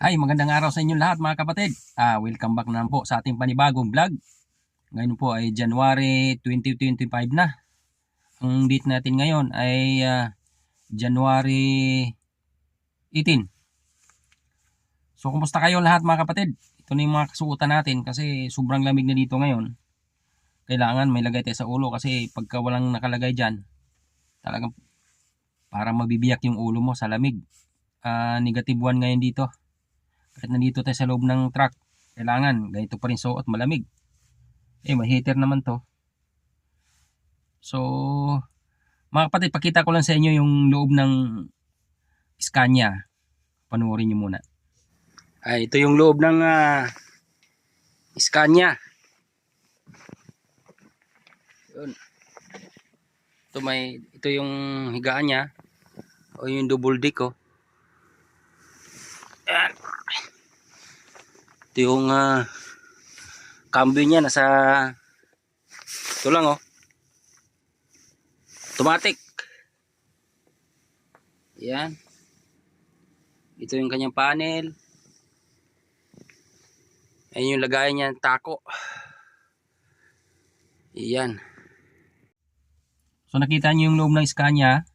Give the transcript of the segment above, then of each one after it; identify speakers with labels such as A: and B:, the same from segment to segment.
A: Hi, magandang araw sa inyo lahat mga kapatid. Ah, welcome back na po sa ating panibagong vlog. Ngayon po ay January 2025 na. Ang date natin ngayon ay ah, January 18. So, kumusta kayo lahat mga kapatid? Ito na yung mga kasuotan natin kasi sobrang lamig na dito ngayon. Kailangan may lagay tayo sa ulo kasi pagka walang nakalagay dyan, talagang para mabibiyak yung ulo mo sa lamig. Ah, negative 1 ngayon dito kahit nandito tayo sa loob ng truck, kailangan ganito pa rin suot, malamig. Eh, may heater naman to. So, mga kapatid, pakita ko lang sa inyo yung loob ng Scania. Panuorin nyo muna. Ay, ito yung loob ng ah, Scania. Yun. Ito may ito yung higaan niya o yung double deck oh. Ayan. Ito yung ah, cambio niya nasa ito lang oh. Automatic. Yan. Ito yung kanyang panel. Ayan yung lagayan niya tako. Yan. So nakita niyo yung loob ng Scania.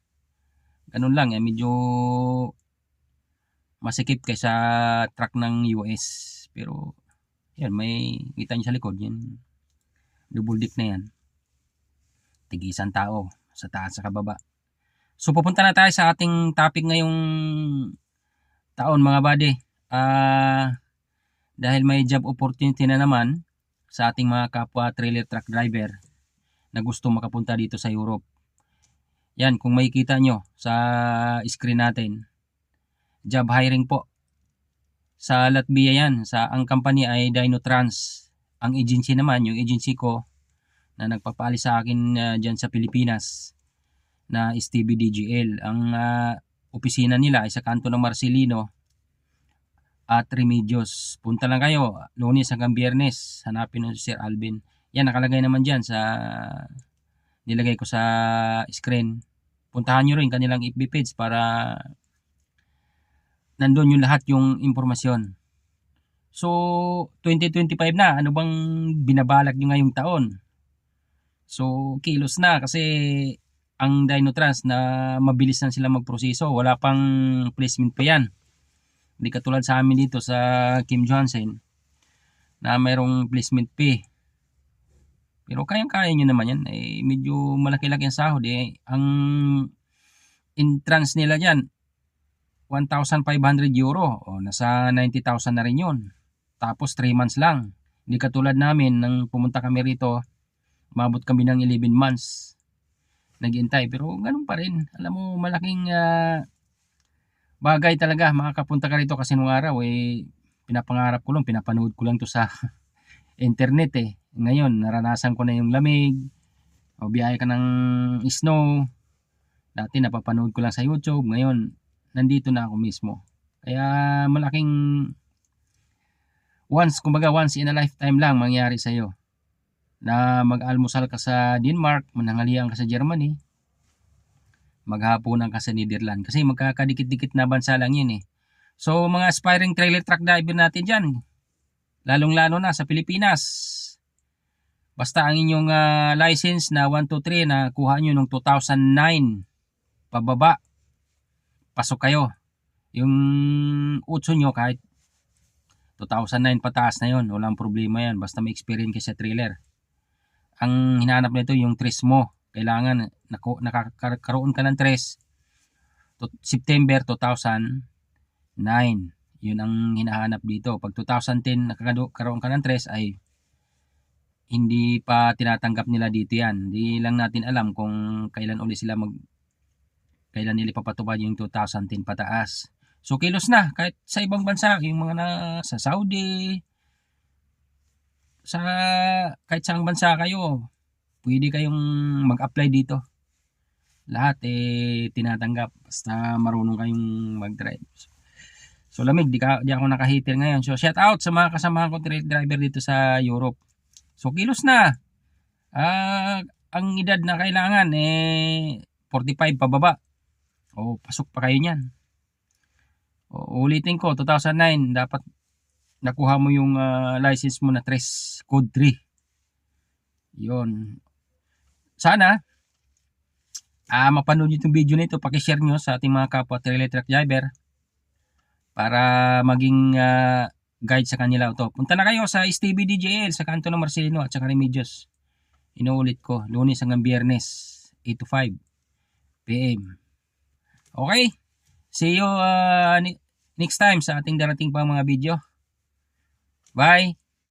A: Ganun lang eh, medyo masikip kaysa truck ng US. Pero yan, may kita niyo sa likod yan. Double deck na yan. Tigisan tao sa taas sa kababa. So pupunta na tayo sa ating topic ngayong taon mga buddy. Ah dahil may job opportunity na naman sa ating mga kapwa trailer truck driver na gusto makapunta dito sa Europe. Yan, kung makikita nyo sa screen natin, job hiring po. Sa Latvia yan, sa ang company ay Dinotrans. Ang agency naman, yung agency ko na nagpapaalis sa akin uh, dyan sa Pilipinas na is TBDGL. Ang ah, opisina nila ay sa kanto ng Marcelino at Remedios. Punta lang kayo, lunes hanggang biyernes. Hanapin nyo si Sir Alvin. Yan, nakalagay naman dyan sa nilagay ko sa screen. Puntahan nyo rin kanilang FB page para nandun yung lahat yung impormasyon. So, 2025 na. Ano bang binabalak nyo ngayong taon? So, kilos na kasi ang Dinotrans na mabilis na sila magproseso. Wala pang placement pa yan. Hindi katulad sa amin dito sa Kim Johnson na mayroong placement fee. Pero kayang-kaya nyo naman yan. Eh, medyo malaki-laki ang sahod. Eh. Ang entrance nila dyan, 1,500 euro. O, nasa 90,000 na rin yun. Tapos 3 months lang. Hindi katulad namin nang pumunta kami rito, mabot kami ng 11 months naghintay. Pero ganun pa rin. Alam mo, malaking ah, bagay talaga makakapunta ka rito kasi nung araw eh pinapangarap ko lang, pinapanood ko lang to sa internet eh. Ngayon, naranasan ko na yung lamig, o biyahe ka ng snow. Dati napapanood ko lang sa YouTube, ngayon nandito na ako mismo. Kaya malaking once, kumbaga once in a lifetime lang mangyari sa iyo na mag-almusal ka sa Denmark, manangalian ka sa Germany, maghapunan ka sa Netherlands. Kasi magkakadikit-dikit na bansa lang yun eh. So mga aspiring trailer truck driver natin dyan, lalong-lalo na sa Pilipinas. Basta ang inyong ah, license na 123 na kuha nyo nung 2009 pababa, pasok kayo. Yung utso nyo kahit 2009 pataas na yon walang problema yan. Basta may experience kayo sa trailer. Ang hinahanap nito yung tres mo. Kailangan nakakaroon ka ng tres September 2009. Yun ang hinahanap dito. Pag 2010 nakakaroon ka ng tres ay hindi pa tinatanggap nila dito yan. Hindi lang natin alam kung kailan uli sila mag kailan nila ipapatupad yung 2010 pataas. So kilos na kahit sa ibang bansa, yung mga na sa Saudi, sa kahit saang bansa kayo, pwede kayong mag-apply dito. Lahat eh tinatanggap basta marunong kayong mag-drive. So lamig, di, ka, di ako nakahitir ngayon. So shout out sa mga kasamahan ko trail driver dito sa Europe. So kilos na. Ah, ang edad na kailangan eh 45 pababa. O pasok pa kayo niyan. O, ulitin ko, 2009, dapat nakuha mo yung ah, license mo na 3, code 3. Yun. Sana, ah mapanood nyo itong video nito, pakishare nyo sa ating mga kapwa trailer truck driver para maging ah, guide sa kanila ito. Punta na kayo sa STB DJL sa kanto ng Marcelino at saka Remedios. Inuulit ko, lunes hanggang biyernes, 8 to 5 p.m. Okay? See you ni- next time sa ating darating pang mga video. Bye!